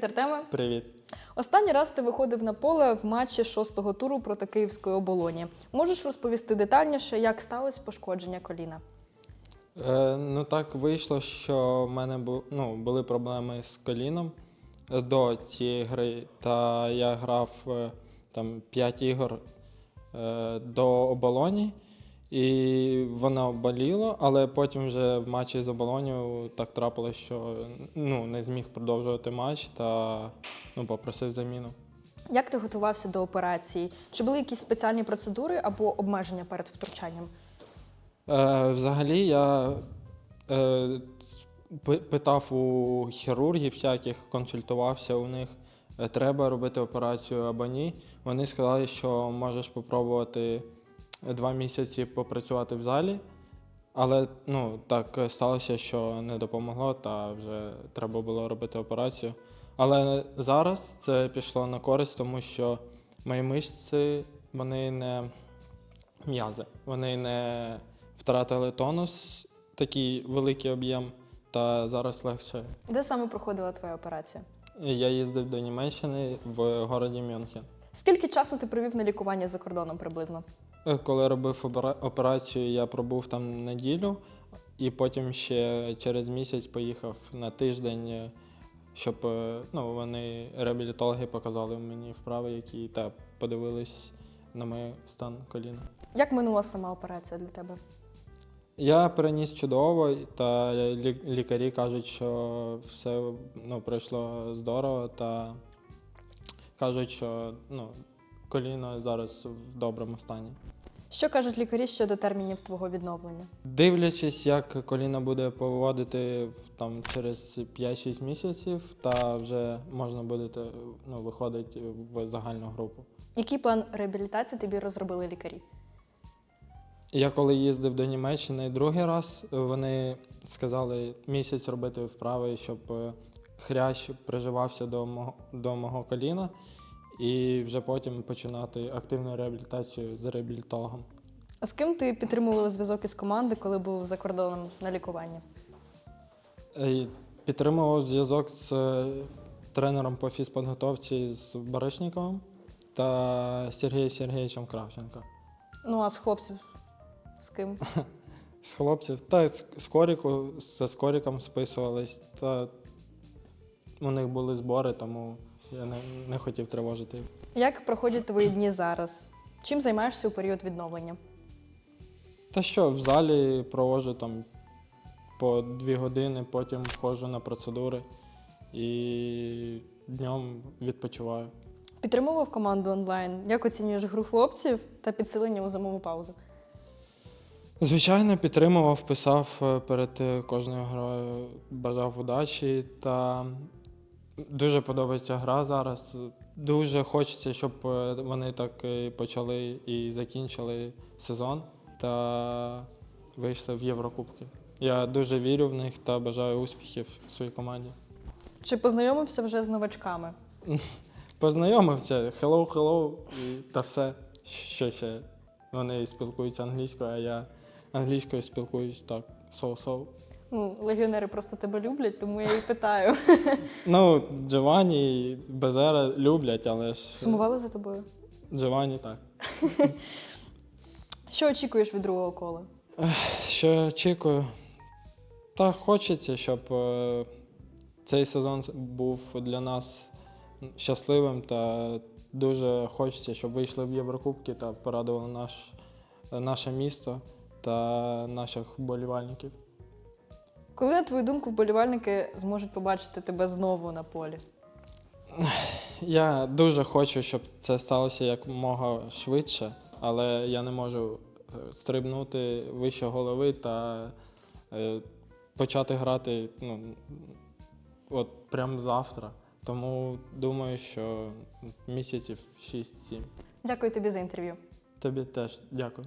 Привіт, Артеме. Привіт. Останній раз ти виходив на поле в матчі шостого туру проти Київської оболоні. Можеш розповісти детальніше, як сталося пошкодження коліна? Е, ну так вийшло, що в мене бу, ну, були проблеми з коліном до цієї гри. Та я грав е, там 5 ігор е, до оболоні, і воно боліло, але потім вже в матчі з оболонію так трапилось, що ну, не зміг продовжувати матч та ну, попросив заміну. Як ти готувався до операції? Чи були якісь спеціальні процедури або обмеження перед втручанням? Е, взагалі я е, питав у хірургів всяких, консультувався у них, е, треба робити операцію або ні. Вони сказали, що можеш спробувати два місяці попрацювати в залі, але ну, так сталося, що не допомогло, та вже треба було робити операцію. Але зараз це пішло на користь, тому що мої мишці вони не м'язи. Вони не втратили тонус, такий великий об'єм, та зараз легше. Де саме проходила твоя операція? Я їздив до Німеччини в городі Мюнхен. Скільки часу ти провів на лікування за кордоном приблизно? Е, Коли робив операцію, я пробув там неділю, і потім ще через місяць поїхав на тиждень, е, щоб е, ну, вони реабілітологи показали мені вправи, які та подивились на мій стан коліна. Як минула сама операція для тебе? Я переніс чудово, та лікарі кажуть, що все ну, пройшло здорово, та кажуть, що ну, коліно зараз в доброму стані. Що кажуть лікарі щодо термінів твого відновлення? Дивлячись, як коліно буде поводити там, через 5-6 місяців, та вже можна буде ну, виходити в загальну групу. Який план реабілітації тобі розробили лікарі? Я коли їздив до Німеччини другий раз, вони сказали місяць робити вправи, щоб е, хрящ приживався до мого, до мого коліна, і вже потім починати активну реабілітацію з реабілітологом. А з ким ти підтримував зв'язок із команди, коли був за кордоном на лікуванні? Е, Підтримував зв'язок з е, тренером по фізподготовці з Баришніковим та Сергієм Сергійовичем Кравченко. Ну а з хлопців з ким? З хлопців та з, Коріку, з Скоріком списувались, та у них були збори, тому я не, не хотів тривожити. Як проходять твої дні зараз? Чим займаєшся у період відновлення? Та що, в залі проводжу там по дві години, потім ходжу на процедури і днем відпочиваю. Підтримував команду онлайн. Як оцінюєш гру хлопців та підсилення у зимову паузу? Звичайно, підтримував, писав е, перед е, кожною грою, бажав удачі. Та дуже подобається гра зараз. Дуже хочеться, щоб е, вони так і почали і закінчили сезон та вийшли в Єврокубки. Я дуже вірю в них та бажаю успіхів своїй команді. Чи познайомився вже з новачками? Познайомився, hello, hello, і та все. Що ще? Вони спілкуються англійською, а я англійською спілкуюсь так, so-so. Ну, легіонери просто тебе люблять, тому я і питаю. Ну, Джованні і Безера люблять, але ж Сумували за тобою? Джованні так. Що очікуєш від другого кола? Що очікую? Та хочеться, щоб е, цей сезон був для нас щасливим та дуже хочеться, щоб вийшли в Єврокубки та порадували наш, наше місто та наших вболівальників. Коли, на твою думку, вболівальники зможуть побачити тебе знову на полі? Я дуже хочу, щоб це сталося якомога швидше, але я не можу е, стрибнути вище голови та е, почати грати ну, от прямо завтра. Тому думаю, що місяців 6-7. Дякую тобі за інтерв'ю. Тобі теж дякую.